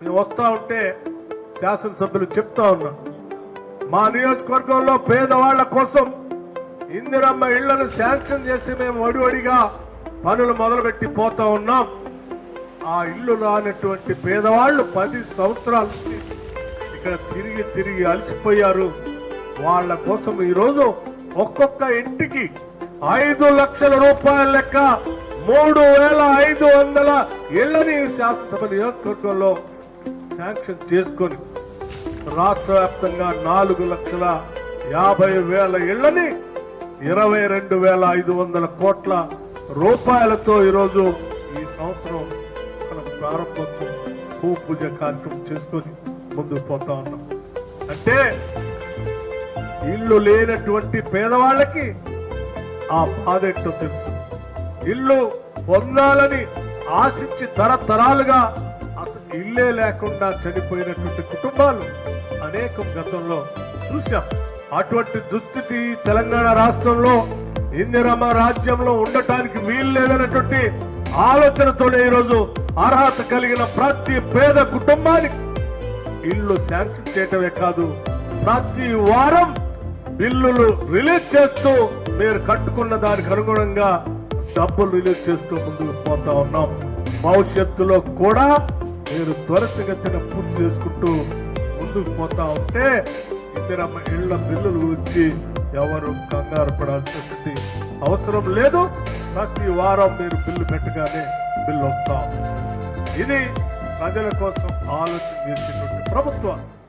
నేను వస్తా ఉంటే శాసనసభ్యులు చెప్తా ఉన్నా. మా నియోజకవర్గంలో పేదవాళ్ళ కోసం ఇందిరమ్మ ఇళ్ళను శాంక్షన్ చేసి మేము వడివడిగా పనులు మొదలుపెట్టి పోతా ఉన్నాం. ఆ ఇల్లు రానటువంటి పేదవాళ్ళు పది సంవత్సరాల నుంచి ఇక్కడ తిరిగి తిరిగి అలసిపోయారు. వాళ్ళ కోసం ఈరోజు ఒక్కొక్క ఇంటికి ఐదు లక్షల రూపాయల లెక్క మూడు వేల ఐదు వందల ఇళ్ళని శాసనసభ నియోజకవర్గంలో శాంక్షన్ చేసుకొని రాష్ట్ర వ్యాప్తంగా నాలుగు లక్షల యాభై వేల ఇళ్ళని ఇరవై రెండు వేల ఐదు వందల కోట్ల రూపాయలతో ఈరోజు ఈ సంవత్సరం మనం ప్రారంభోత్సవం భూ పూజ కార్యక్రమం చేసుకొని ముందుకు పోతా ఉన్నాం. అంటే ఇల్లు లేనటువంటి పేదవాళ్ళకి ఆ బాధ తెలుసు. ఇల్లు పొందాలని ఆశించి తరతరాలుగా ఇల్లే లేకుండా చనిపోయినటువంటి కుటుంబాలు అనేకం గతంలో చూశాం. అటువంటి దుస్థితి తెలంగాణ రాష్ట్రంలో ఇందిరమ్మ రాజ్యంలో ఉండటానికి వీలు లేదన్నటువంటి ఆలోచనతోనే ఈరోజు అర్హత కలిగిన ప్రతి పేద కుటుంబానికి ఇల్లు శాంక్షన్ చేయటమే కాదు ప్రతి వారం బిల్లులు రిలీజ్ చేస్తూ మీరు కట్టుకున్న దానికి అనుగుణంగా డబ్బులు రిలీజ్ చేస్తూ ముందుకు పోతా ఉన్నాం. భవిష్యత్తులో కూడా మీరు త్వరితగతిన పూర్తి చేసుకుంటూ ముందుకు పోతా ఉంటే ఇద్దరమ్మ ఇళ్ళ బిల్లుల గురించి ఎవరు కంగారు పడాల్సినటువంటి అవసరం లేదు. ప్రతి వారం మీరు బిల్లు పెట్టగానే బిల్లు వస్తాం. ఇది ప్రజల కోసం ఆలోచన చేసేటువంటి ప్రభుత్వం.